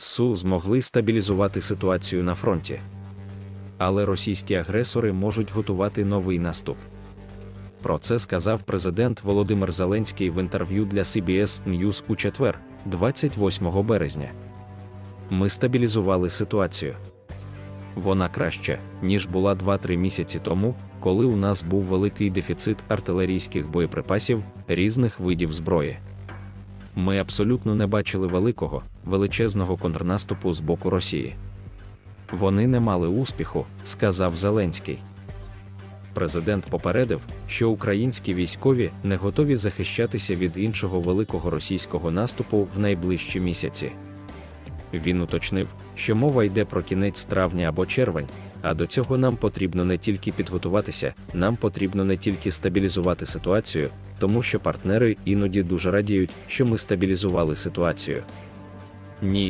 СУ змогли стабілізувати ситуацію на фронті. Але російські агресори можуть готувати новий наступ. Про це сказав президент Володимир Зеленський в інтерв'ю для CBS News у четвер, 28 березня. Ми стабілізували ситуацію. Вона краща, ніж була 2-3 місяці тому, коли у нас був великий дефіцит артилерійських боєприпасів різних видів зброї. Ми абсолютно не бачили великого, величезного контрнаступу з боку Росії. Вони не мали успіху, сказав Зеленський. Президент попередив, що українські військові не готові захищатися від іншого великого російського наступу в найближчі місяці. Він уточнив, що мова йде про кінець травня або червень, а до цього нам потрібно не тільки підготуватися, нам потрібно не тільки стабілізувати ситуацію, тому що партнери іноді дуже радіють, що ми стабілізували ситуацію. Ні,